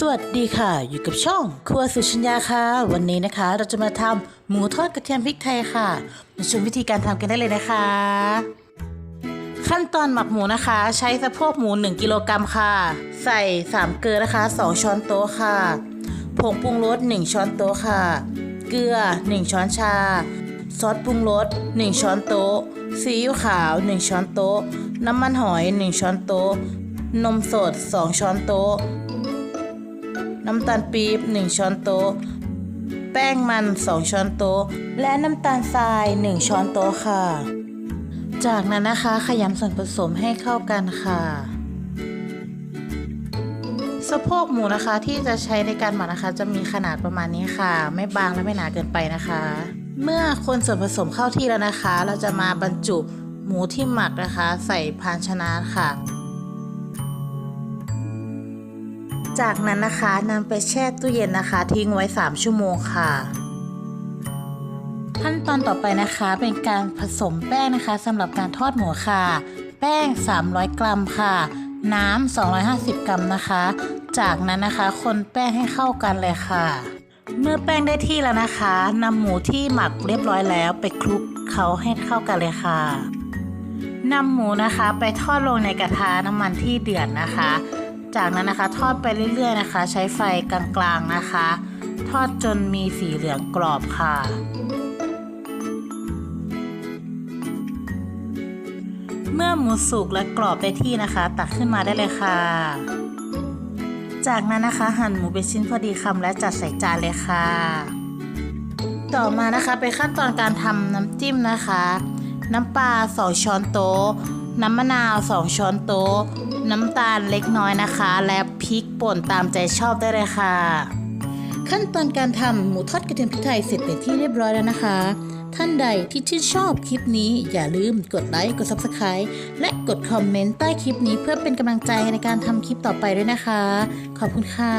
สวัสดีค่ะ อยู่กับช่องครัวสุชัญญาค่ะ วันนี้นะคะ เราจะมาทำหมูทอดกระเทียมพริกไทยค่ะมาชมวิธีการทำกันได้เลยนะคะ ขั้นตอนหมักหมูนะคะ ใช้สะโพกหมู 1 กิโลกรัมค่ะ ใส่ 3 เกลือนะคะ 2 ช้อนโต๊ะค่ะ ผงปรุงรส 1 ช้อนโต๊ะค่ะ เกลือ 1 ช้อนชา ซอสปรุงรส 1 ช้อนโต๊ะ ซีอิ๊วขาว 1 ช้อนโต๊ะ น้ำมันหอย 1 ช้อนโต๊ะ นมสด 2 ช้อนโต๊ะ น้ำตาลปี๊บ1 ช้อนโต๊ะ แป้งมัน 2 ช้อนโต๊ะ และน้ำตาลทราย 1 ช้อนโต๊ะค่ะ จากนั้นนะคะขยำส่วนผสมให้เข้ากันค่ะสะโพกหมูนะคะที่จะใช้ในการหมักนะคะ จะมีขนาดประมาณนี้ค่ะ ไม่บางและไม่หนาเกินไปนะคะ เมื่อคนส่วนผสมเข้าที่แล้วนะคะ เราจะมาบรรจุหมูที่หมักนะคะ ใส่ภาชนะค่ะ จากนั้นนะคะนำไปแช่ตู้เย็นนะคะ ทิ้งไว้ 3 ชั่วโมงค่ะ ขั้นตอนต่อไปนะคะ เป็นการผสมแป้งนะคะสำหรับการทอดหมูค่ะ แป้ง 300 กรัมค่ะ น้ำ 250 กรัมนะคะ จากนั้นนะคะคนแป้งให้เข้ากันเลยค่ะ เมื่อแป้งได้ที่แล้วนะคะนำหมูที่หมักเรียบร้อยแล้วไปคลุกเขาให้เข้ากันเลยค่ะนำหมูนะคะไปทอดลงในกระทะน้ำมันที่เดือดนะคะ จากนั้นนะคะทอดไปเรื่อยๆนะคะ ใช้ไฟกลางๆนะคะ ทอดจนมีสีเหลืองกรอบค่ะ เมื่อหมูสุกและกรอบได้ที่นะคะ ตักขึ้นมาได้เลยค่ะ จากนั้นนะคะหั่นหมูเป็นชิ้นพอดีคำและจัดใส่จานเลยค่ะ ต่อมานะคะเป็นขั้นตอนการทำน้ำจิ้มนะคะ น้ำปลา2ช้อนโต๊ะ น้ำมะนาว 2 ช้อนโต๊ะ น้ำตาลเล็กน้อยนะคะ และพริกป่นตามใจชอบได้เลยค่ะ ขั้นตอนการทำหมูทอดกระเทียมพริกไทยเสร็จเป็นที่เรียบร้อยแล้วนะคะ ท่านใดที่ชื่นชอบคลิปนี้อย่าลืมกดไลค์กด Subscribe และกดคอมเมนต์ใต้คลิปนี้เพื่อเป็นกำลังใจในการทำคลิปต่อไปด้วยนะคะ ขอบคุณค่ะ